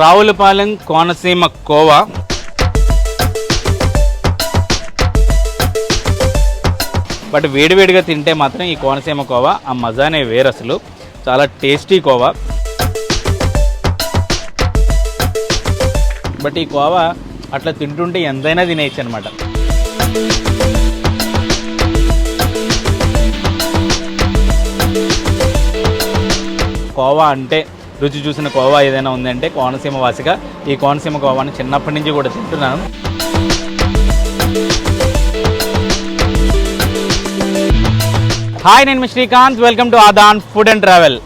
Ravulapalem Konaseema khoa. But వేడివేడిగా తింటే మాత్రం ఈ కోనసీమ కోవా ఆ మజానే వేరు అసలు. చాలా టేస్టీ కోవా. బట్ ఈ కోవా అట్లా తింటుంటే ఎంతైనా తినేయచ్చు అనమాట కోవా అంటే రుచి చూసిన కోవా ఏదైనా ఉందంటే కోనసీమ వాసిగా ఈ కోనసీమ కోవాని చిన్నప్పటి నుంచి కూడా తింటున్నాను. హాయ్ నేను మీ Srikanth. Welcome to Aadan food and travel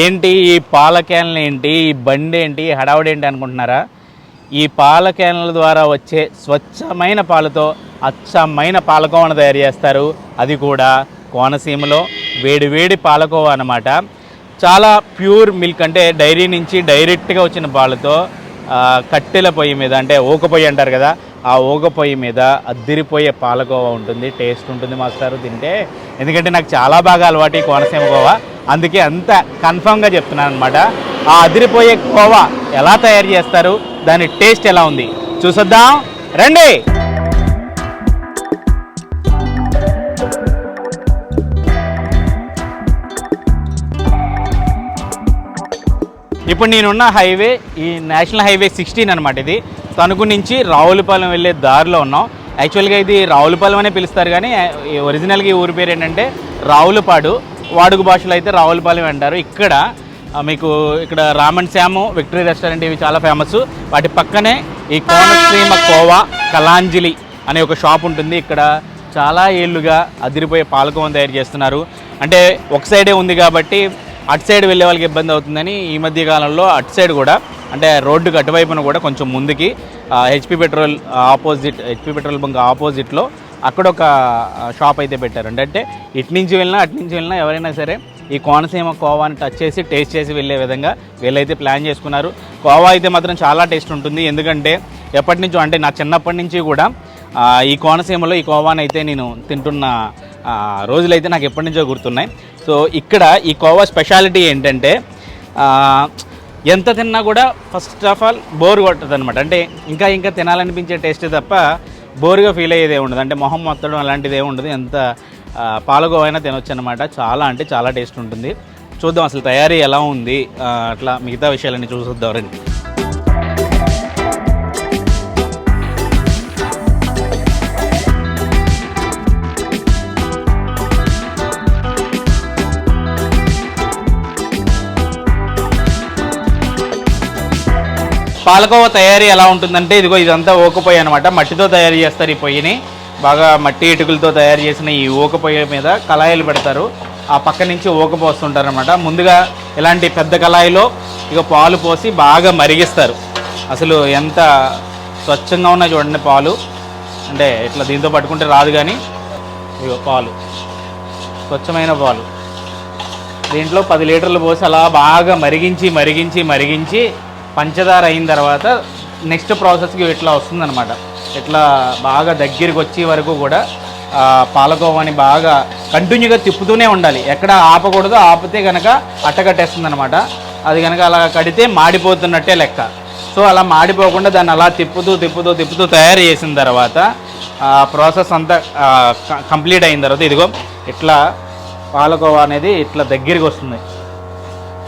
ఏంటి ఈ పాల క్యాన్లు ఏంటి ఈ బండి ఏంటి ఈ హడావుడి ఏంటి అనుకుంటున్నారా? ఈ పాల క్యాన్ల ద్వారా వచ్చే స్వచ్ఛమైన పాలతో అచ్చమైన పాలకోవను తయారు చేస్తారు. అది కూడా కోనసీమలో వేడి వేడి పాలకోవ అన్నమాట. చాలా ప్యూర్ మిల్క్ అంటే డైరీ నుంచి డైరెక్ట్గా వచ్చిన పాలతో కట్టెల పొయ్యి మీద అంటే ఊక పొయ్యి అంటారు కదా ఆ ఊక పొయ్యి మీద అద్దిరిపోయే పాలకోవా ఉంటుంది టేస్ట్ ఉంటుంది మాస్టారు తింటే. ఎందుకంటే నాకు చాలా బాగా అలవాటు ఈ కోనసీమ కోవా. అందుకే అంత కన్ఫామ్గా చెప్తున్నాను అనమాట ఆ అదిరిపోయే కోవా ఎలా తయారు చేస్తారు దాని టేస్ట్ ఎలా ఉంది చూసొద్దాం. రండి! ఇప్పుడు నేనున్న హైవే ఈ నేషనల్ హైవే సిక్స్టీన్ అనమాట ఇది. తణుకు నుంచి రావులపాలెం వెళ్ళే దారిలో ఉన్నాం. యాక్చువల్గా ఇది రావులపాలెం అనే పిలుస్తారు కానీ ఒరిజినల్గా ఈ ఊరి పేరు ఏంటంటే రావులపాడు. వాడుక భాషలో అయితే రావులపాలెం అంటారు. ఇక్కడ మీకు ఇక్కడ రామన్ శ్యాము విక్టరీ రెస్టారెంట్ ఇవి చాలా ఫేమస్ వాటి పక్కనే ఈ కోనసీమ కోవా కలాంజలి అనే ఒక షాప్ ఉంటుంది. ఇక్కడ చాలా ఏళ్ళుగా అదిరిపోయే పాలకోవం తయారు చేస్తున్నారు. అంటే ఒక సైడే ఉంది కాబట్టి అటు సైడ్ వెళ్ళే వాళ్ళకి ఇబ్బంది అవుతుందని ఈ మధ్య కాలంలో అటు సైడ్ కూడా అంటే రోడ్డుకి అటువైపున కూడా కొంచెం ముందుకి HP petrol opposite HP petrol bunk ఆపోజిట్లో అక్కడ ఒక షాప్ అయితే పెట్టారు. అంటే ఇటు నుంచి వెళ్ళినా అటు నుంచి వెళ్ళినా ఎవరైనా సరే ఈ కోనసీమ కోవాని టచ్ చేసి టేస్ట్ చేసి వెళ్ళే విధంగా వీళ్ళైతే ప్లాన్ చేసుకున్నారు. కోవా అయితే మాత్రం చాలా టేస్ట్ ఉంటుంది. ఎందుకంటే ఎప్పటి నుంచో అంటే నా చిన్నప్పటి నుంచి కూడా ఈ కోనసీమలో ఈ కోవాని అయితే నేను తింటున్న రోజులైతే నాకు ఎప్పటి నుంచో గుర్తున్నాయి. సో ఇక్కడ ఈ కోవా స్పెషాలిటీ ఏంటంటే ఎంత తిన్నా కూడా ఫస్ట్ ఆఫ్ ఆల్ బోర్ కొట్టదు అనమాట అంటే ఇంకా ఇంకా తినాలనిపించే టేస్ట్ తప్ప బోర్గా ఫీల్ అయ్యేది ఉండదు. అంటే మొహం మొత్తడం అలాంటిది ఏమి ఉండదు. ఎంత ఆ, పాలకోవైనా తినొచ్చు అనమాట చాలా అంటే చాలా టేస్ట్ ఉంటుంది. చూద్దాం అసలు తయారీ ఎలా ఉంది. అట్లా మిగతా విషయాలన్నీ చూసొద్దాం రండి. పాలకోవ తయారీ ఎలా ఉంటుందంటే ఇదిగో ఇదంతా ఊకపోయి అనమాట మట్టితో తయారు చేస్తారు ఈ పొయ్యిని. బాగా మట్టి ఇటుకలతో తయారు చేసిన ఈ ఊక పొయ్యి మీద కళాయిలు పెడతారు. ఆ పక్క నుంచి ఊక పోస్తుంటారు అనమాట ముందుగా ఇలాంటి పెద్ద కళాయిలో ఇక పాలు పోసి బాగా మరిగిస్తారు. అసలు ఎంత స్వచ్ఛంగా ఉన్నాయి చూడండి పాలు. అంటే ఇట్లా దీంతో పట్టుకుంటే రాదు కానీ ఇగో పాలు. స్వచ్ఛమైన పాలు. దీంట్లో పది లీటర్లు పోసి అలా బాగా మరిగించి మరిగించి మరిగించి పంచదార అయిన తర్వాత నెక్స్ట్ ప్రాసెస్కి ఇట్లా వస్తుందన్నమాట. ఇట్లా బాగా దగ్గరికి వచ్చే వరకు కూడా పాలకోవాని బాగా కంటిన్యూగా తిప్పుతూనే ఉండాలి. ఎక్కడ ఆపకూడదు ఆపితే కనుక అట్టగట్టేస్తుంది అనమాట అది కనుక అలా కడితే మాడిపోతున్నట్టే లెక్క. సో అలా మాడిపోకుండా దాన్ని అలా తిప్పుతూ తిప్పుతూ తిప్పుతూ తయారు చేసిన తర్వాత ఆ ప్రాసెస్ అంతా కంప్లీట్ అయిన తర్వాత ఇదిగో ఇట్లా పాలకోవా అనేది ఇట్లా దగ్గరికి వస్తుంది.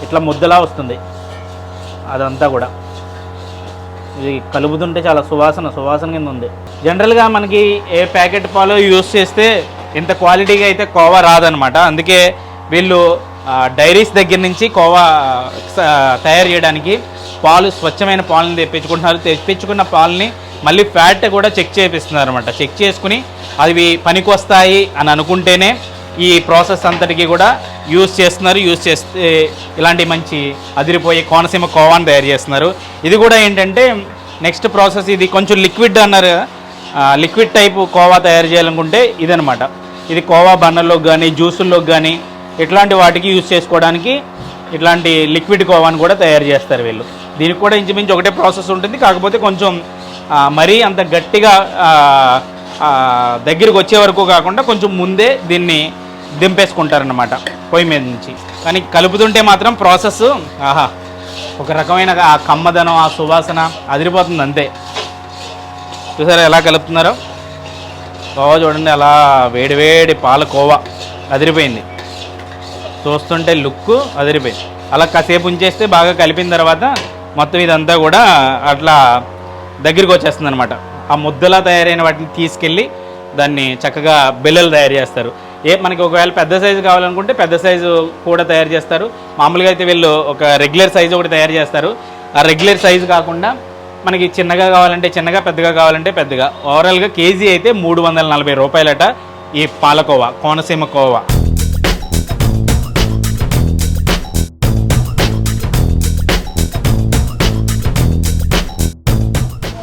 ఇట్లా ముద్దలా వస్తుంది. అదంతా కూడా. ఇది కలుపుతుంటే చాలా సువాసన సువాసన కింద ఉంది. జనరల్గా మనకి ఏ ప్యాకెట్ పాలు యూస్ చేస్తే ఇంత క్వాలిటీగా అయితే కోవా రాదనమాట అందుకే వీళ్ళు డైరీస్ దగ్గర నుంచి కోవా తయారు చేయడానికి పాలు స్వచ్ఛమైన పాలను తెప్పించుకుంటున్నారు. తెప్పించుకున్న పాలని మళ్ళీ ఫ్యాట్ కూడా చెక్ చేపిస్తున్నారు అనమాట చెక్ చేసుకుని అవి పనికొస్తాయి అని అనుకుంటేనే ఈ ప్రాసెస్ అంతటికి కూడా యూస్ చేస్తున్నారు యూస్ చేస్తే ఇలాంటి మంచి అదిరిపోయే కోనసీమ కోవాని తయారు చేస్తున్నారు. ఇది కూడా ఏంటంటే నెక్స్ట్ ప్రాసెస్ ఇది కొంచెం లిక్విడ్ అన్నారు. లిక్విడ్ టైపు కోవా తయారు చేయాలనుకుంటే ఇదనమాట ఇది కోవా బన్నర్లోకి కానీ జ్యూసుల్లోకి కానీ ఇట్లాంటి వాటికి యూస్ చేసుకోవడానికి ఇట్లాంటి లిక్విడ్ కోవాని కూడా తయారు చేస్తారు వీళ్ళు. దీనికి కూడా ఇంచుమించు ఒకటే ప్రాసెస్ ఉంటుంది. కాకపోతే కొంచెం మరీ అంత గట్టిగా దగ్గరికి వచ్చే వరకు కాకుండా కొంచెం ముందే దీన్ని దింపేసుకుంటారనమాట పొయ్యి మీద నుంచి. కానీ కలుపుతుంటే మాత్రం ప్రాసెస్ ఆహా ఒక రకమైన ఆ కమ్మదనం ఆ సువాసన అదిరిపోతుంది అంతే. చూసారా ఎలా కలుపుతున్నారో? కోవా చూడండి అలా వేడివేడి పాల కోవా అదిరిపోయింది. చూస్తుంటే లుక్ అదిరిపోయింది. అలా కాసేపు ఉంచేస్తే బాగా కలిపిన తర్వాత మొత్తం ఇదంతా కూడా అట్లా దగ్గరికి వచ్చేస్తుంది అనమాట ఆ ముద్దలా తయారైన వాటిని తీసుకెళ్ళి దాన్ని చక్కగా బిల్లలు తయారు చేస్తారు. ఏ మనకి ఒకవేళ పెద్ద సైజు కావాలనుకుంటే పెద్ద సైజు కూడా తయారు చేస్తారు. మామూలుగా అయితే వీళ్ళు ఒక రెగ్యులర్ సైజు ఒకటి తయారు చేస్తారు. ఆ రెగ్యులర్ సైజు కాకుండా మనకి చిన్నగా కావాలంటే చిన్నగా పెద్దగా కావాలంటే పెద్దగా. ఓవరాల్గా కేజీ అయితే మూడు వందల నలభై రూపాయలట ఈ పాలకోవా కోనసీమ కోవా.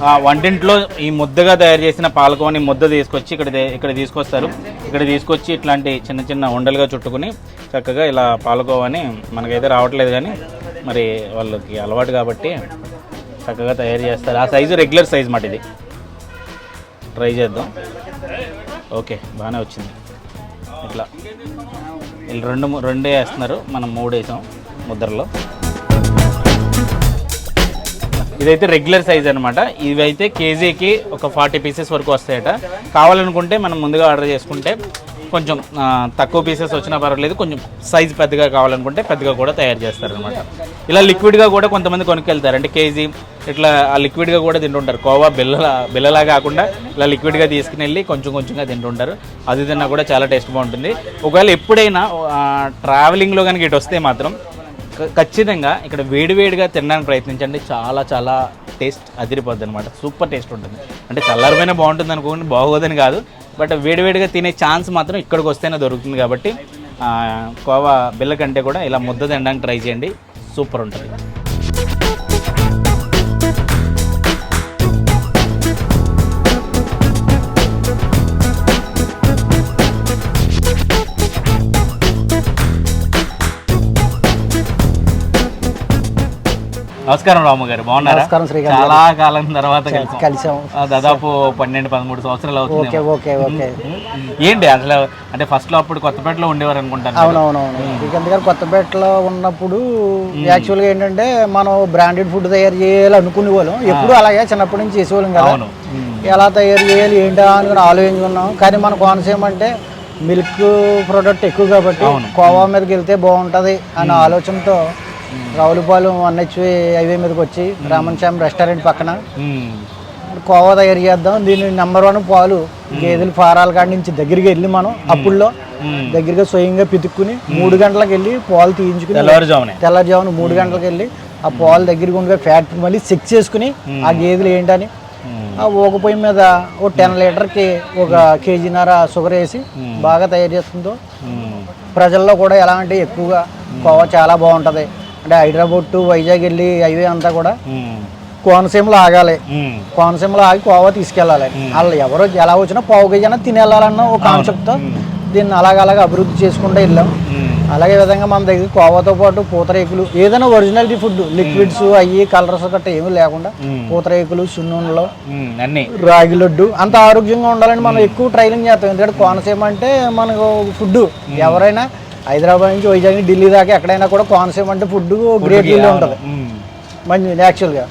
వంటింట్లో ఈ ముద్దగా తయారు చేసిన పాలకోవని ముద్ద తీసుకొచ్చి ఇక్కడ ఇక్కడ తీసుకొస్తారు. ఇక్కడ తీసుకొచ్చి ఇట్లాంటి చిన్న చిన్న ఉండలుగా చుట్టుకుని చక్కగా ఇలా పాలకోవని మనకైతే రావట్లేదు కానీ మరి వాళ్ళకి అలవాటు కాబట్టి చక్కగా తయారు చేస్తారు. ఆ సైజు రెగ్యులర్ సైజ్ మాట ఇది. ట్రై చేద్దాం. ఓకే బాగానే వచ్చింది. ఇట్లా. వీళ్ళు రెండు ము- రెండే వేస్తున్నారు. మనం మూడు వేసాం ముద్రలో. ఇదైతే రెగ్యులర్ సైజ్ అనమాట ఇవైతే కేజీకి ఒక ఫార్టీ పీసెస్ వరకు వస్తాయట. కావాలనుకుంటే మనం ముందుగా ఆర్డర్ చేసుకుంటే కొంచెం తక్కువ పీసెస్ వచ్చినా పర్వాలేదు. కొంచెం సైజ్ పెద్దగా కావాలనుకుంటే పెద్దగా కూడా తయారు చేస్తారనమాట ఇలా లిక్విడ్గా కూడా కొంతమంది కొనుక్కెళ్తారు. అంటే కేజీ ఇట్లా ఆ లిక్విడ్గా కూడా తింటుంటారు. కోవా బిల్లలా బిల్లలా కాకుండా ఇలా లిక్విడ్గా తీసుకుని వెళ్ళి కొంచెం కొంచెంగా తింటుంటారు. అది తిన్నా కూడా చాలా టేస్ట్ బాగుంటుంది. ఒకవేళ ఎప్పుడైనా ట్రావెలింగ్లో కనుక ఇటు వస్తే మాత్రం ఖచ్చితంగా ఇక్కడ వేడివేడిగా తినడానికి ప్రయత్నించండి. చాలా చాలా టేస్ట్ అదిరిపోద్ది అనమాట సూపర్ టేస్ట్ ఉంటుంది. అంటే చల్లారిపోయినా బాగుంటుంది అనుకోండి బాగోదని కాదు. బట్ వేడివేడిగా తినే ఛాన్స్ మాత్రం ఇక్కడికి వస్తేనే దొరుకుతుంది కాబట్టి కోవా బిల్ల కంటే కూడా ఇలా ముద్ద తినడానికి ట్రై చేయండి. సూపర్ ఉంటుంది. నమస్కారం రాము గారు బాగున్నారా? నమస్కారం శ్రీకాంత్ చాలా కాలం తర్వాత కలిసాం. దాదాపు పన్నెండు పదమూడు సంవత్సరాలు అవుతుంది ఓకే ఓకే ఓకే. ఏంటి అసలు అంటే ఫస్ట్లో అప్పుడు కొత్తపేటలో ఉండేవారు అనుకుంటాను. అవునవునవును. శ్రీకాంత్ గారు కొత్తపేటలో ఉన్నప్పుడు యాక్చువల్గా ఏంటంటే మనం బ్రాండెడ్ ఫుడ్ తయారు చేయాలి అనుకునే వాళ్ళం. ఎప్పుడు అలాగే చిన్నప్పటి నుంచి చేసేవాళ్ళం కదా. ఎలా తయారు చేయాలి ఏంటా అని ఆలోచించుకున్నాం. కానీ మన కోనసీమ అంటే మిల్క్ ప్రోడక్ట్ ఎక్కువ కాబట్టి కోవా మీదకి వెళ్తే బాగుంటుంది అనే ఆలోచనతో రావులపాలెం ఎన్హెచ్వి హైవే మీదకి వచ్చి రామన్శ్యామ్ రెస్టారెంట్ పక్కన. కోవా తయారు చేద్దాం. దీని నెంబర్ వన్ పాలు. గేదెలు ఫారాల కాడి నుంచి దగ్గరికి వెళ్ళి మనం అప్పుల్లో. దగ్గరగా స్వయంగా పితుక్కుని మూడు గంటలకు వెళ్ళి పాలు తీయించుకుని తెల్లవారుజామునే. తెల్లవారుజామున మూడు గంటలకు వెళ్ళి ఆ పాలు దగ్గరికి ఉండే ఫ్యాక్టరీ మళ్ళీ చెక్ చేసుకుని ఆ గేదెలు ఏంటని. ఆ ఊక పొయ్యి మీద ఓ టెన్ లీటర్కి ఒక కేజీన్నర షుగర్ వేసి బాగా తయారు చేస్తుందో. ప్రజల్లో కూడా ఎలా అంటే ఎక్కువగా కోవా చాలా బాగుంటుంది. అంటే హైదరాబాద్ టు వైజాగ్ వెళ్ళి హైవే అంతా కూడా. కోనసీమలో ఆగాలి. కోనసీమలో ఆగి కోవా తీసుకెళ్ళాలి. వాళ్ళు ఎవరో ఎలా వచ్చినా పావు కేజీ అయినా తినేళ్ళాలన్న ఒక కాన్సెప్ట్తో దీన్ని అలాగ అలాగ అభివృద్ధి చేసుకుంటూ వెళ్ళాం. అలాగే విధంగా మన దగ్గర కోవాతో పాటు పూతరేకులు ఏదైనా ఒరిజినాలిటీ ఫుడ్ లిక్విడ్స్ అయ్యి కలర్స్ గట్రా ఏమీ లేకుండా. పూతరేకులు సున్నుండలు రాగి లడ్డు అంత ఆరోగ్యంగా ఉండాలని మనం ఎక్కువ ట్రైనింగ్ చేస్తాం. ఎందుకంటే కోనసీమ అంటే మనకు ఫుడ్ ఎవరైనా హైదరాబాద్ నుంచి వైజాగ్ నుంచి ఢిల్లీ దాకా ఎక్కడైనా కూడా కోనసీమ అంటే ఫుడ్ గ్రేట్ డీల్ ఉంటుంది. మంచి యాక్చువల్గా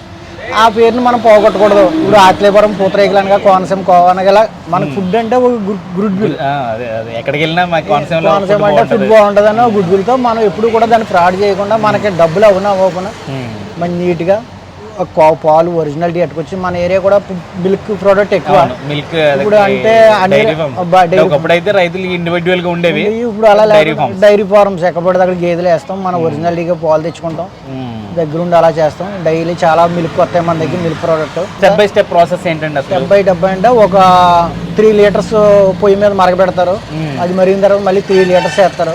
ఆ పేరుని మనం పోగొట్టకూడదు. ఇప్పుడు ఆత్లేపురం పూతరేకులు అనగా కోనసీమ కోవనగల మనకు ఫుడ్ అంటే ఒక గుడ్ విల్ ఎక్కడికి వెళ్ళినా కోనసీమ అంటే ఫుడ్ బాగుంటుందని ఒక గుడ్ విల్తో మనం ఎప్పుడు కూడా దాన్ని ఫ్రాడ్ చేయకుండా మనకి డబ్బులు అవునా అవ్వకుండా. మంచి నీట్గా పాలు ఒరిజినాలిటీ ఎట్టుకొచ్చి మన ఏరియా కూడా మిల్క్ ప్రోడక్ట్ ఎక్కువ. మిల్క్ ఇప్పుడు అంటే అన్ని అబ్బా, డైరీ ఒకప్పుడు అయితే రైతులు ఇండివిజువల్గా ఉండేవి. ఇప్పుడు అలా డైరీ ఫార్మ్స్ ఎక్కబడి దగ్గర గేదెలు వేస్తాం మనం ఒరిజినాలిటీగా పాలు తెచ్చుకుంటాం. దగ్గరుండి అలా చేస్తాం. డైలీ చాలా మిల్క్ వస్తాయి మన దగ్గర milk product step by step process ఏంటండి అసలు? డెబ్బై డెబ్బై అంటే ఒక త్రీ లీటర్స్ పొయ్యి మీద మరగబెడతారు. అది మరిగిన తర్వాత మళ్ళీ త్రీ లీటర్స్ వేస్తారు.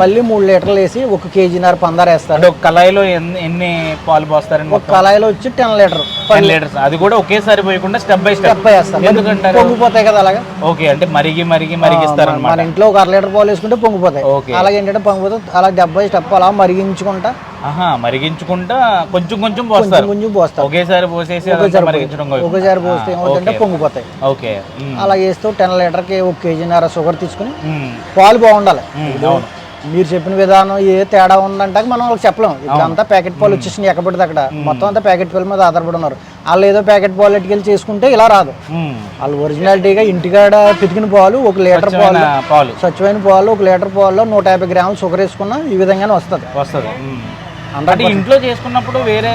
మళ్ళీ మూడు లీటర్లు వేసి ఒక కేజీన్నర పందారు వేస్తారు. ఒక కళాయిలో ఎన్ని పాలు పోస్తారండి ఒక కళాయిలో వచ్చి టెన్ లీటర్. Ten litres. అది కూడా ఒకేసారి పోయకుండా స్టెప్ బై స్టెప్. వేస్తారు. ఎందుకంటారు? పొంగిపోతాయి కదా అలాగా? ఓకే అంటే మరిగి మరిగి మరిగిస్తారు మన ఇంట్లో ఒక అర లీటర్ పాలు వేసుకుంటే పొంగిపోతాయి. ఓకే. అలాగే ఏంటంటే పొంగిపోతే అలా డెబ్బై స్టెప్ అలా మరిగించుకుంటా. మరిగించుకుంటా కొంచెం కొంచెం పోస్తారు. కొంచెం పోస్తాం ఒకేసారి పోసేసి మరిగించడం. ఒకసారి పోస్తే ఏమవుతుందంటే. పొంగిపోతాయి. ఓకే. అలా చేస్తూ టెన్ లీటర్కి ఒక కేజీన్నర షుగర్ తీసుకుని. పాలు బాగుండాలి. అవును. మీరు చెప్పిన విధానం ఏ తేడా ఉందంటే మనం వాళ్ళకి చెప్పలేం. ఇప్పుడంతా ప్యాకెట్ పాలు వచ్చేసినాయి ఎక్కడ పడితే అక్కడ మొత్తం అంతా ప్యాకెట్ పాల మీద ఆధారపడి ఉన్నారు. వాళ్ళు ఏదో ప్యాకెట్ పాలు ఎట్టుకెళ్ళి చేసుకుంటే ఇలా రాదు. వాళ్ళు ఒరిజినాలిటీగా ఇంటికాడ పితికిన పాలు ఒక లీటర్ పాలు స్వచ్ఛమైన పాలు పాలు ఒక లీటర్ పాలలో నూట యాభై గ్రాములు షుగర్ వేసుకున్నా ఈ విధంగానే వస్తుంది. వస్తుంది. అంటే ఇంట్లో చేసుకున్నప్పుడు వేరే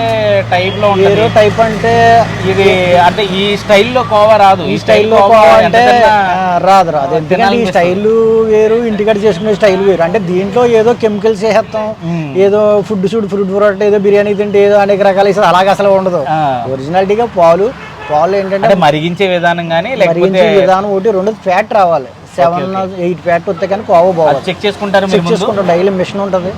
టైప్లో వేరే టైప్ అంటే ఇది అంటే ఈ స్టైల్లో కోవా రాదు. ఈ స్టైల్లో కోవా అంటే రాదు రాదు. ఎందుకంటే ఈ స్టైల్ వేరు ఇంటికాడ చేసుకునే స్టైల్ వేరు. అంటే దీంట్లో ఏదో కెమికల్స్ వేసేస్తాం ఏదో ఫుడ్ సూడ్ ఫ్రూట్ ఫ్రూట్ ఏదో బిర్యానీ తింటే ఏదో అనేక రకాలు వేసేది. అలాగ అసలు ఉండదు. ఒరిజినాలిటీగా పాలు పాలు ఏంటంటే మరిగించే విధానం కానీ మరిగించే విధానం ఒకటి రెండు ఫ్యాట్ రావాలి. సెవెన్ ఎయిట్ ఫ్యాట్ వస్తే కానీ కోవ పోవాలి చెక్ చేసుకుంటారు చెక్ చేసుకుంటాం డైలీ మిషన్ ఉంటుంది.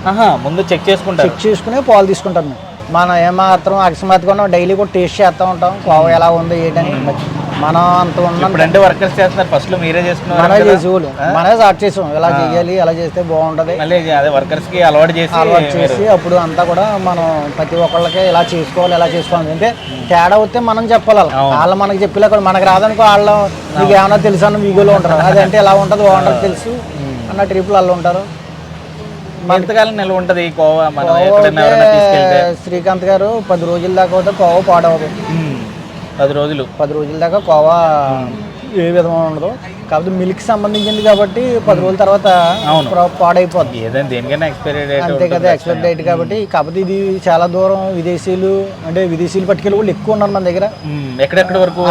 ముందు చెక్ చేసుకుంటారు. చెక్ చేసుకునే పాలు తీసుకుంటాం మనం ఏమాత్రం అకస్మాత్తుగా డైలీ కూడా టేస్ట్ చేస్తూ ఉంటాం. కోవ ఎలా ఉంది ఏంటని మనం అంత ఉన్నాం ఇప్పుడంటే వర్కర్స్ చేస్తున్నారు ఫస్ట్లో మీరే చేసుకున్నారు మనమే? చేసేవాళ్ళు మనమే స్టార్ట్ చేసాం ఎలా చేయాలి ఎలా చేస్తే బాగుంటది. మళ్ళీ అదే వర్కర్స్కి అలవాటు చేసి అలవాటు చేసి అప్పుడు అంతా కూడా మనం ప్రతి ఒక్కళ్ళకి ఎలా చేసుకోవాలి ఎలా చేసుకోవాలి అంటే తేడా వస్తే మనం చెప్పాలి. వాళ్ళు మనకి చెప్పలే కూడా మనకి రాదనుకో వాళ్ళు మీకు ఏమైనా తెలుసు అన్న వీగోలో ఉంటారు. అదంటే ఎలా ఉంటుంది బాగుంటుంది తెలుసు అన్న ట్రిప్లు వాళ్ళు ఉంటారు. ఎంతకాలం నిల్వ ఉంటది ఈ కోవా? శ్రీకాంత్ గారు పది రోజుల దాకా కోవ పాడవదు. పది రోజులు. పది రోజుల దాకా కోవా ఏ విధంగా ఉండదు. కాకపోతే మిల్క్ సంబంధించింది కాబట్టి పది రోజుల తర్వాత పాడైపోద్ది. ఏదైనా దేనికైనా ఎక్స్పైరీ డేట్ అంతే కదా ఎక్స్పెక్ట్ డేట్ కాబట్టి కాకపోతే ఇది చాలా దూరం విదేశీయులు అంటే విదేశీయులు పట్టుకెళ్ళి వాళ్ళు ఎక్కువ ఉన్నారు మన దగ్గర. ఎక్కడెక్కడ వరకు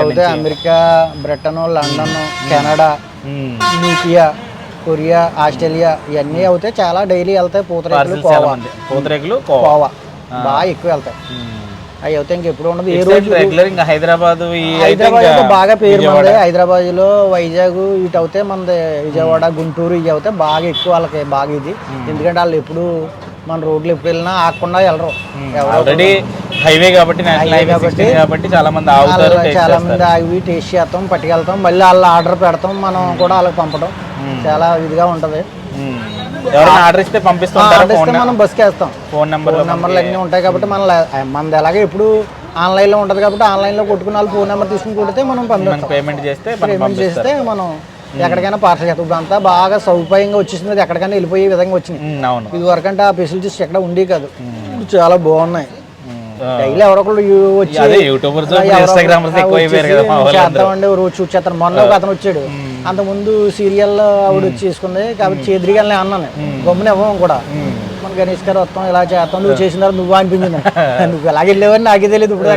నుంచి? అమెరికా బ్రిటన్ లండన్ కెనడా న్యూకియా కొరియా ఆస్ట్రేలియా ఇవన్నీ అవుతే చాలా డైలీ వెళ్తాయి పూతరేకులు కోవా. పూతరేకులు కోవా. బాగా ఎక్కువ వెళ్తాయి. అవి అవుతే ఇంకెప్పుడు ఉండదు ఏ రోజు? రెగ్యులర్ ఇంకా హైదరాబాద్ హైదరాబాద్ ఇంకా బాగా పేరు మనది. హైదరాబాద్లో వైజాగ్ ఇటు అవుతే మనది విజయవాడ గుంటూరు ఇవి అవుతే బాగా ఎక్కువ వాళ్ళకి బాగా ఇది. ఎందుకంటే వాళ్ళు ఎప్పుడు మన రోడ్లు ఎప్పుడు వెళ్ళినా ఆగకుండా వెళ్ళరు. ఆల్రెడీ హైవే కాబట్టి కాబట్టి కాబట్టి చాలా మంది ఆగుతారు చాలా. మంది ఆగి టేస్ట్ చేస్తాం పట్టుకెళ్తాం మళ్ళీ వాళ్ళు ఆర్డర్ పెడతాం మనం కూడా వాళ్ళకి పంపడం. చాలా ఇదిగా ఉంటది. ఎవరైనా ఆర్డర్ ఇస్తే పంపిస్తుంటారు మనం బస్కి వేస్తాం ఫోన్ నెంబర్ ఫోన్ నెంబర్లు అన్నీ ఉంటాయి కాబట్టి మన మనది ఎలాగే ఇప్పుడు ఆన్లైన్లో ఉంటుంది కాబట్టి ఆన్లైన్లో కొట్టుకున్న వాళ్ళు ఫోన్ నెంబర్ తీసుకుని కొడితే మనం పంపిస్తాం. పేమెంట్ చేస్తే మనం పేమెంట్ చేస్తే మనం ఎక్కడికైనా పార్సల్ చేస్తాం. ఇప్పుడు అంతా బాగా సౌకర్యంగా వచ్చేసింది ఎక్కడికైనా వెళ్ళిపోయే విధంగా ఉమ్, అవును. ఇది వరకు అంటే ఆ ఫెసిలిటీస్ ఎక్కడ ఉండే కాదు. ఇప్పుడు చాలా బాగున్నాయి. డైలీ ఎవరొకళ్ళు వచ్చి చేద్దామండి రోజు చూసేస్తారు మొన్న ఒక అతను వచ్చాడు. అంతకుముందు సీరియల్ ఆవిడ వచ్చి చేసుకుంది కాబట్టి చేద్రిగానే అన్నాను. గమ్మున ఇవ్వం కూడా. మన గణేష్ గారు వస్తాం ఇలా చేస్తాం. నువ్వు చేసిన తర్వాత నువ్వు అనిపించింది. నువ్వు ఎలాగ వెళ్ళేవని నాకే తెలియదు ఇప్పుడు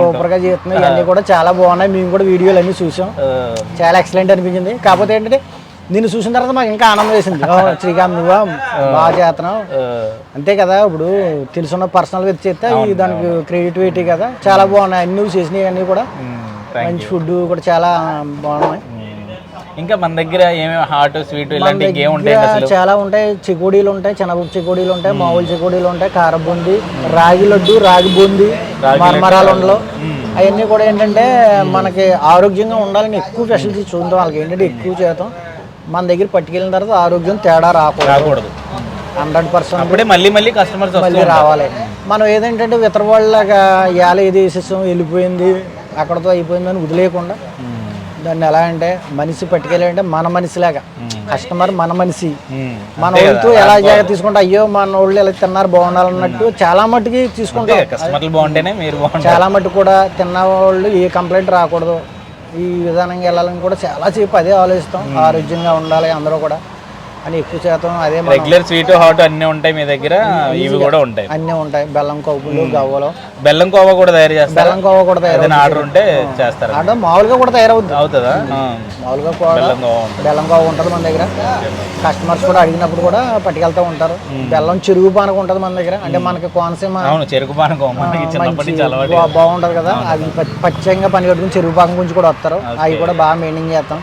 సూపర్గా చేస్తున్నాయి. ఇవన్నీ కూడా చాలా బాగున్నాయి. మేము కూడా వీడియోలు అన్ని చూసాం చాలా ఎక్సలెంట్ అనిపించింది. కాకపోతే ఏంటంటే నిన్ను చూసిన తర్వాత మాకు ఇంకా ఆనందం వేసింది. శ్రీకాంత్ నువ్వా? బాగా చేస్తున్నావు. అంతే కదా ఇప్పుడు తెలుసున్న పర్సనల్గా చేస్తే దానికి క్రియేటివిటీ కదా. చాలా బాగున్నాయి అన్ని నువ్వు చేసినవి అన్నీ కూడా. మంచి ఫుడ్ కూడా చాలా బాగున్నాయి. ఇంకా మన దగ్గర ఏమేమి హాట్ స్వీట్ ఇలాంటి ఇంకేం ఉంటాయి చాలా ఉంటాయి. చెకోడీలు ఉంటాయి శనగపప్పు చెకోడీలు ఉంటాయి మామూలు చెకోడీలు ఉంటాయి కార బూంది రాగి లడ్డు రాగి బూంది మరమరాలు ఉండలు అవన్నీ కూడా ఏంటంటే మనకి ఆరోగ్యంగా ఉండాలని ఎక్కువ ఫెసిలిటీ చూద్దాం వాళ్ళకి. ఏంటంటే ఎక్కువ చేద్దాం. మన దగ్గర పట్టుకెళ్ళిన తర్వాత ఆరోగ్యం తేడా రాకూడదు. హండ్రెడ్ పర్సెంట్ అప్పుడే మళ్ళీ మళ్ళీ కస్టమర్స్ మళ్ళీ రావాలి. మనం ఏదేంటంటే ఇతర వాళ్ళగా ఇవాళ ఏది వేసేసాం వెళ్ళిపోయింది అక్కడతో అయిపోయిందని వదిలేయకుండా దాన్ని ఎలా అంటే మనిషి పట్టుకెళ్ళాలంటే మన మనిషిలాగా. కస్టమర్ మన మనిషి. మన వాళ్ళతో ఎలా జాగ్రత్త తీసుకుంటే అయ్యో మన వాళ్ళు ఇలా తిన్నారు బాగుండాలన్నట్టు చాలా మట్టుకి తీసుకుంటాం. చాలా మట్టుకు కూడా తిన్న వాళ్ళు ఏ కంప్లైంట్ రాకూడదు. ఈ విధానంగా వెళ్ళాలని కూడా చాలా సేపు అదే ఆలోచిస్తాం. ఆరోగ్యంగా ఉండాలి అందరూ కూడా. అని ఎక్కువ శాతం అదే రెగ్యులర్ స్వీట్ హాట్ అన్ని ఉంటాయి మీ దగ్గర? ఇవి కూడా ఉంటాయి. అన్నీ ఉంటాయి. బెల్లం కౌపులు గవ్వలు. బెల్లం కోవా కూడా తయారు చేస్తారు? బెల్లం కోవ కూడా తయారు ఆర్డర్ ఉంటే చేస్తారు? అంటే మామూలుగా కూడా తయారవుద్ది అవుతుందా? ఆ. మామూలుగా బెల్లం కోవా ఉంటుంది. బెల్లం కోవ ఉంటుంది మన దగ్గర. కస్టమర్స్ కూడా అడిగినప్పుడు కూడా పట్టుకెళ్తూ ఉంటారు. బెల్లం చెరుగు పానకం ఉంటుంది మన దగ్గర. అంటే మనకి కోనసీమ అవును చెరుకు పానకం బాగుంటది కదా. అది పచ్చంగా పని కట్టుకుని చెరుగు పాకం గురించి కూడా వస్తారు. అవి కూడా బాగా మెయింటైన్ చేస్తాం.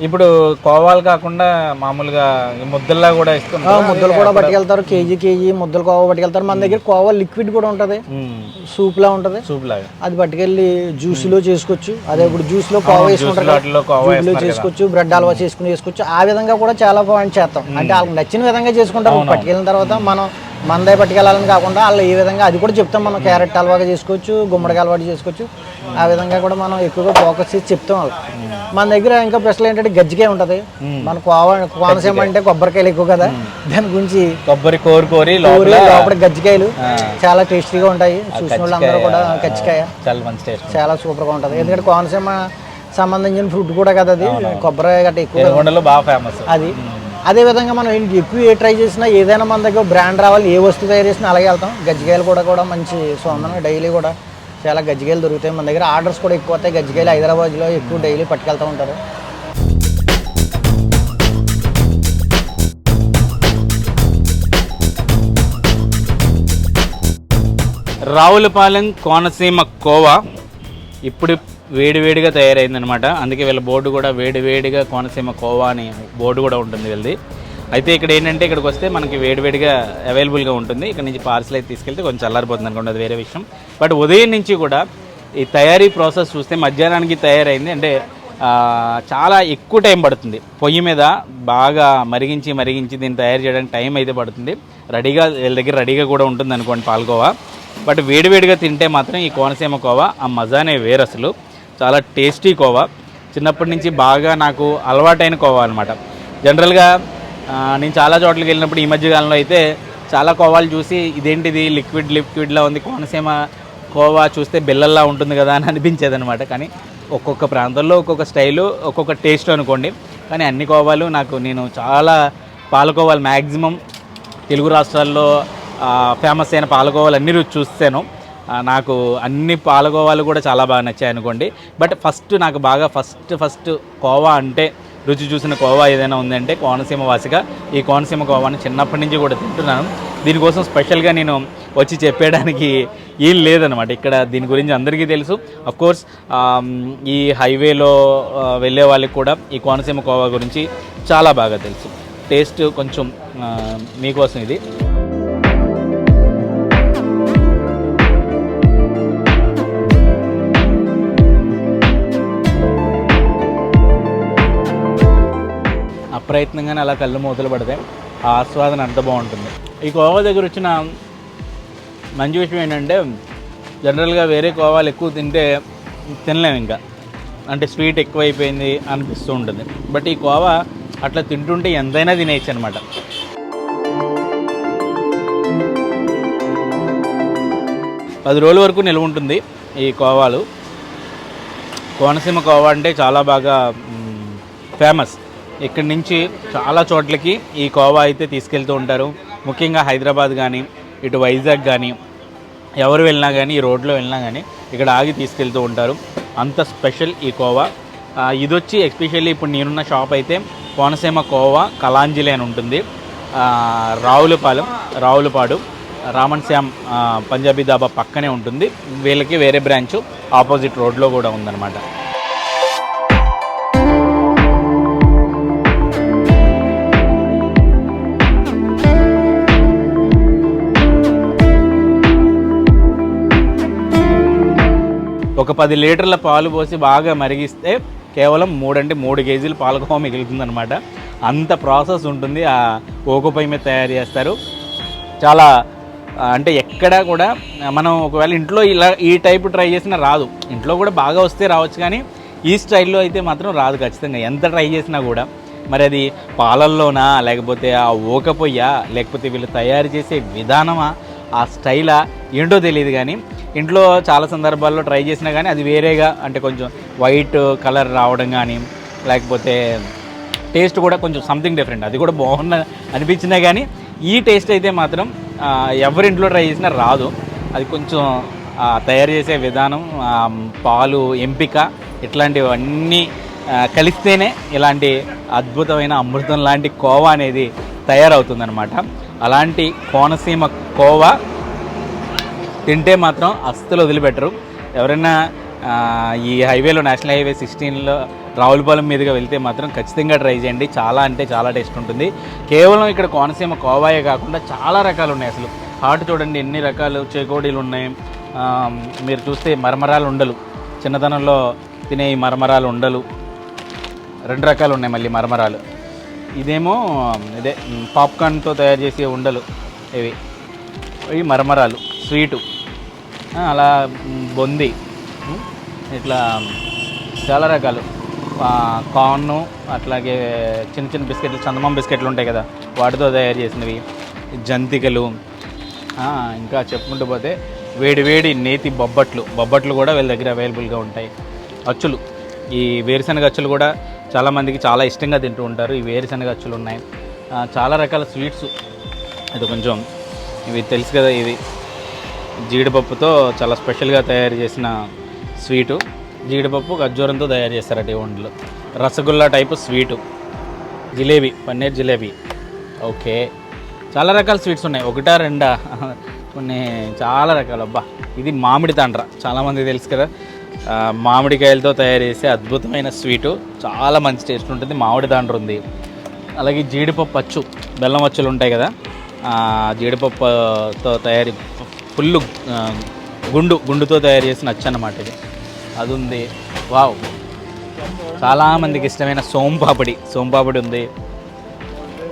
ఇప్పుడు కోవాలు కాకుండా మామూలుగా ముద్దల్లా కూడా ఆ, ఇస్తుంటారు ముద్దలు కూడా పట్టుకెళ్తారు కేజీ కేజీ ముద్దలు కోవా పట్టుకెళ్తారు. మన దగ్గర కోవా లిక్విడ్ కూడా ఉంటుంది. సూప్ లా ఉంటది. సూప్ లాగా అది పట్టుకెళ్ళి జ్యూస్లో చేసుకోవచ్చు. అదే ఇప్పుడు జ్యూస్లో కోవా వేసుకుంటారు చేసుకోవచ్చు బ్రెడ్ హల్వా చేసుకుని చేసుకోవచ్చు. ఆ విధంగా కూడా చాలా పాయింట్ చేస్తాం. అంటే వాళ్ళకి నచ్చిన విధంగా చేసుకుంటారు పట్టుకెళ్ళిన తర్వాత మనం మందే పట్టుకెళ్ళాలని కాకుండా వాళ్ళు ఏ విధంగా అది కూడా చెప్తాం మనం క్యారెట్ హల్వాగా చేసుకోవచ్చు గుమ్మడికాయ అలవాటు చేసుకోవచ్చు. ఆ విధంగా కూడా మనం ఎక్కువగా ఫోకస్ చేసి చెప్తాం వాళ్ళకి మన దగ్గర ఇంకా స్పెషల్ ఏంటంటే గజ్జికాయ ఉంటది. మన కోవ కోనసీమ అంటే కొబ్బరికాయలు ఎక్కువ కదా. దాని గురించి కొబ్బరి కోరి కోరి లోపల గజ్జికాయలు చాలా టేస్టీగా ఉంటాయి. చూసిన వాళ్ళందరూ కూడా గజ్జికాయ చాలా మంచి చాలా సూపర్గా ఉంటది. ఎందుకంటే కోనసీమ సంబంధించిన ఫ్రూట్ కూడా కదా అది. కొబ్బరి గట్ట ఎక్కువ బాగా ఫేమస్ అది. అదే విధంగా మనం ఏంటి ఎక్కువ ఏ ట్రై చేసినా ఏదైనా మన దగ్గర బ్రాండ్ రావాలి ఏ వస్తువు తయారు చేసినా అలాగే వెళ్తాం. గజ్జికాయలు కూడా కూడా మంచి సొంతంగా డైలీ కూడా చాలా గజ్జికాయలు దొరుకుతాయి. మన దగ్గర ఆర్డర్స్ కూడా ఎక్కువ అవుతాయి గజ్జికాయలు హైదరాబాద్లో ఎక్కువ డైలీ పట్టుకెళ్తూ ఉంటారు. రావులపాలెం కోనసీమ కోవా ఇప్పుడు వేడివేడిగా తయారైందనమాట. అందుకే వీళ్ళ బోర్డు కూడా వేడివేడిగా కోనసీమ కోవా అని బోర్డు కూడా ఉంటుంది వీళ్ళది. అయితే ఇక్కడ ఏంటంటే ఇక్కడికి వస్తే మనకి వేడివేడిగా అవైలబుల్గా ఉంటుంది. ఇక్కడ నుంచి పార్సల్ అయితే తీసుకెళ్తే కొంచెం చల్లారిపోతుంది అనుకోండి అది వేరే విషయం. బట్ ఉదయం నుంచి కూడా ఈ తయారీ ప్రాసెస్ చూస్తే మధ్యాహ్నానికి తయారైంది. అంటే చాలా ఎక్కువ టైం పడుతుంది. పొయ్యి మీద బాగా మరిగించి మరిగించి దీన్ని తయారు చేయడానికి టైం అయితే పడుతుంది. రెడీగా వీళ్ళ దగ్గర రెడీగా కూడా ఉంటుంది అనుకోండి పాల్కోవా. బట్ వేడివేడిగా తింటే మాత్రం ఈ కోనసీమ కోవా ఆ మజానే వేరు అసలు చాలా టేస్టీ కోవా. చిన్నప్పటి నుంచి బాగా నాకు అలవాటైన కోవా అనమాట జనరల్గా నేను చాలా చోట్లకి వెళ్ళినప్పుడు ఈ మధ్యకాలంలో అయితే చాలా కోవాలు చూసి ఇదేంటిది లిక్విడ్ లిక్విడ్లా ఉంది కోనసీమ కోవా చూస్తే బెల్లల్లా ఉంటుంది కదా అని అనిపించేది అనమాట కానీ ఒక్కొక్క ప్రాంతంలో ఒక్కొక్క స్టైలు ఒక్కొక్క టేస్ట్ అనుకోండి. కానీ అన్ని కోవాలు నాకు నేను చాలా పాలకోవాలు మ్యాక్సిమం తెలుగు రాష్ట్రాల్లో ఫేమస్ అయిన పాలకోవాలు అన్ని రుచి చూస్తాను నాకు అన్ని పాలకోవాలు కూడా చాలా బాగా నచ్చాయి అనుకోండి. బట్ ఫస్ట్ నాకు బాగా ఫస్ట్ ఫస్ట్ కోవా అంటే రుచి చూసిన కోవా ఏదైనా ఉందంటే కోనసీమ వాసిగా ఈ కోనసీమ కోవాని చిన్నప్పటి నుంచి కూడా తింటున్నాను. దీనికోసం స్పెషల్గా నేను వచ్చి చెప్పేయడానికి ఏం లేదనమాట ఇక్కడ దీని గురించి అందరికీ తెలుసు. కోర్స్ ఈ హైవేలో వెళ్ళే వాళ్ళకి కూడా ఈ కోనసీమ కోవా గురించి చాలా బాగా తెలుసు. టేస్ట్ కొంచెం మీకోసం ఇది. అప్రయత్నంగానే అలా కళ్ళు మూతలు పడతాయి ఆ ఆస్వాదన అంత బాగుంటుంది. ఈ కోవా దగ్గర వచ్చిన మంచి విషయం ఏంటంటే జనరల్గా వేరే కోవాలు ఎక్కువ తింటే తినలేము ఇంకా. అంటే స్వీట్ ఎక్కువైపోయింది అనిపిస్తూ ఉంటుంది. బట్ ఈ కోవా అట్లా తింటుంటే ఎంతైనా తినేయచ్చు అనమాట పది రోజుల వరకు నిల్వ ఉంటుంది ఈ కోవాలు. కోనసీమ కోవా అంటే చాలా బాగా ఫేమస్ ఇక్కడి నుంచి చాలా చోట్లకి ఈ కోవా అయితే తీసుకెళ్తూ ఉంటారు. ముఖ్యంగా హైదరాబాద్ కానీ ఇటు వైజాగ్ కానీ ఎవరు వెళ్ళినా కానీ ఈ రోడ్లో వెళ్ళినా కానీ ఇక్కడ ఆగి తీసుకెళ్తూ ఉంటారు. అంత స్పెషల్ ఈ కోవా. ఇది వచ్చి ఎస్పెషల్లీ ఇప్పుడు నేనున్న షాప్ అయితే కోనసీమ కోవా కలాంజిలి అని ఉంటుంది. రావులపాలెం రావులపాడు రామన్ శ్యామ్ పంజాబీ దాబా పక్కనే ఉంటుంది. వీళ్ళకి వేరే బ్రాంచ్ ఆపోజిట్ రోడ్లో కూడా ఉందన్నమాట. ఒక పది లీటర్ల పాలు పోసి బాగా మరిగిస్తే కేవలం మూడంటే మూడు కేజీలు పాలకోవ మిగులుతుందనమాట అంత ప్రాసెస్ ఉంటుంది. ఆ ఓకపై మీద తయారు చేస్తారు. చాలా అంటే ఎక్కడా కూడా మనం ఒకవేళ ఇంట్లో ఇలా ఈ టైప్ ట్రై చేసినా రాదు. ఇంట్లో కూడా బాగా వస్తే రావచ్చు కానీ ఈ స్టైల్లో అయితే మాత్రం రాదు ఖచ్చితంగా. ఎంత ట్రై చేసినా కూడా. మరి అది పాలల్లోనా లేకపోతే ఆ ఓక లేకపోతే వీళ్ళు తయారు చేసే విధానమా ఆ స్టైలా ఏంటో తెలియదు కానీ ఇంట్లో చాలా సందర్భాల్లో ట్రై చేసినా కానీ అది వేరేగా అంటే కొంచెం వైట్ కలర్ రావడం కానీ లేకపోతే టేస్ట్ కూడా కొంచెం సంథింగ్ డిఫరెంట్ అది కూడా బాగున్న అనిపించినా కానీ ఈ టేస్ట్ అయితే మాత్రం ఎవరింట్లో ట్రై చేసినా రాదు. అది కొంచెం తయారు చేసే విధానం పాలు ఎంపిక ఇట్లాంటివన్నీ కలిస్తేనే ఇలాంటి అద్భుతమైన అమృతం లాంటి కోవా అనేది తయారవుతుందనమాట అలాంటి కోనసీమ కోవా తింటే మాత్రం అస్సలు వదిలిపెట్టరు. ఎవరైనా ఈ హైవేలో నేషనల్ హైవే సిక్స్టీన్లో రావులపాలెం మీదుగా వెళ్తే మాత్రం ఖచ్చితంగా ట్రై చేయండి. చాలా అంటే చాలా టేస్ట్ ఉంటుంది. కేవలం ఇక్కడ కోనసీమ కోవాయే కాకుండా చాలా రకాలు ఉన్నాయి అసలు. హాట్ చూడండి ఎన్ని రకాలు చేకోడీలు ఉన్నాయి. మీరు చూస్తే మరమరాలు ఉండలు. చిన్నతనంలో తినే ఈ మరమరాలు ఉండలు. రెండు రకాలు ఉన్నాయి మళ్ళీ మరమరాలు. ఇదేమో ఇదే పాప్కార్న్తో తయారు చేసే ఉండలు ఇవి. ఇవి మరమరాలు స్వీటు. అలా బొంది. ఇట్లా చాలా రకాలు. కార్ను అట్లాగే చిన్న చిన్న బిస్కెట్లు చందమామ బిస్కెట్లు ఉంటాయి కదా వాటితో తయారు చేసినవి. జంతికలు ఇంకా చెప్పుకుంటూ పోతే వేడి వేడి నేతి బొబ్బట్లు. బొబ్బట్లు కూడా వీళ్ళ దగ్గర అవైలబుల్గా ఉంటాయి. అచ్చులు. ఈ వేరుశనగ అచ్చులు కూడా చాలామందికి చాలా ఇష్టంగా తింటూ ఉంటారు. ఈ వేరుశనగ అచ్చులు ఉన్నాయి. చాలా రకాల స్వీట్స్. ఇది కొంచెం ఇవి తెలుసు కదా ఇది జీడిపప్పుతో చాలా స్పెషల్గా తయారు చేసిన స్వీటు. జీడిపప్పు ఖర్జూరంతో తయారు చేస్తారట ఈ వంటలు. Rasgulla type sweet. Jalebi paneer jalebi. Okay. చాలా రకాల స్వీట్స్ ఉన్నాయి. ఒకటా రెండా? కొన్ని చాలా రకాలు. అబ్బా ఇది మామిడి తాండ్ర. చాలామంది తెలుసు కదా. మామిడికాయలతో తయారు చేసే అద్భుతమైన స్వీటు. చాలా మంచి టేస్ట్ ఉంటుంది. మామిడి తండ్ర ఉంది. అలాగే జీడిపప్పు అచ్చు బెల్లం అచ్చులు ఉంటాయి కదా. జీడిపప్పుతో తయారు ఫుల్ గుండు గుండుతో తయారు చేసిన అచ్చు అన్నమాట ఇది. అది ఉంది వావ్ చాలామందికి ఇష్టమైన సోంపాపడి సోంపాపడి ఉంది.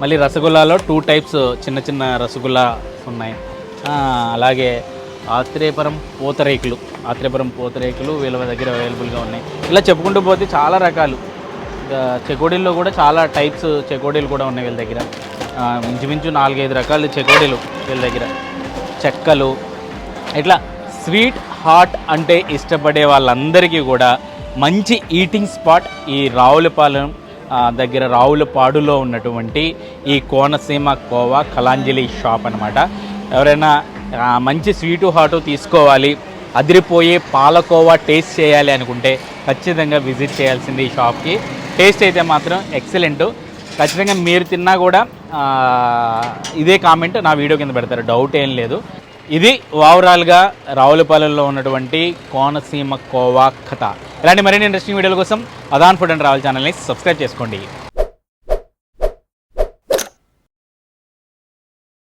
మళ్ళీ రసగుల్లాలో టూ టైప్స్ చిన్న చిన్న రసగుల్లా ఉన్నాయి. అలాగే ఆత్రేయపురం పూతరేకులు ఆత్రేయపురం పూతరేకులు వీళ్ళ దగ్గర అవైలబుల్గా ఉన్నాయి. ఇలా చెప్పుకుంటూ పోతే చాలా రకాలు. ఇంకా చెకోడీల్లో కూడా చాలా టైప్స్ చెకోడీలు కూడా ఉన్నాయి వీళ్ళ దగ్గర. ఇంచుమించు నాలుగైదు రకాలు చెకోడీలు వీళ్ళ దగ్గర. చెక్కలు ఇట్లా స్వీట్ హాట్ అంటే ఇష్టపడే వాళ్ళందరికీ కూడా మంచి ఈటింగ్ స్పాట్ ఈ రావులపాలెం దగ్గర రావులపాడులో ఉన్నటువంటి ఈ కోనసీమ కోవా కలాంజలి షాప్ అనమాట ఎవరైనా మంచి స్వీటు హాటు తీసుకోవాలి అదిరిపోయే పాలకోవా టేస్ట్ చేయాలి అనుకుంటే ఖచ్చితంగా విజిట్ చేయాల్సింది ఈ షాప్కి. టేస్ట్ అయితే మాత్రం ఎక్సలెంట్. ఖచ్చితంగా మీరు తిన్నా కూడా ఇదే కామెంట్ నా వీడియో కింద పెడతారు డౌట్ ఏం లేదు. ఇది ఓవరాల్గా రావులపాలెంలో ఉన్నటువంటి కోనసీమ కోవా కథ. ఇలాంటి మరిన్ని ఇంట్రెస్టింగ్ వీడియోల కోసం అదాన్ ఫుడ్ అండ్ ట్రావెల్ ఛానల్ని సబ్స్క్రైబ్ చేసుకోండి.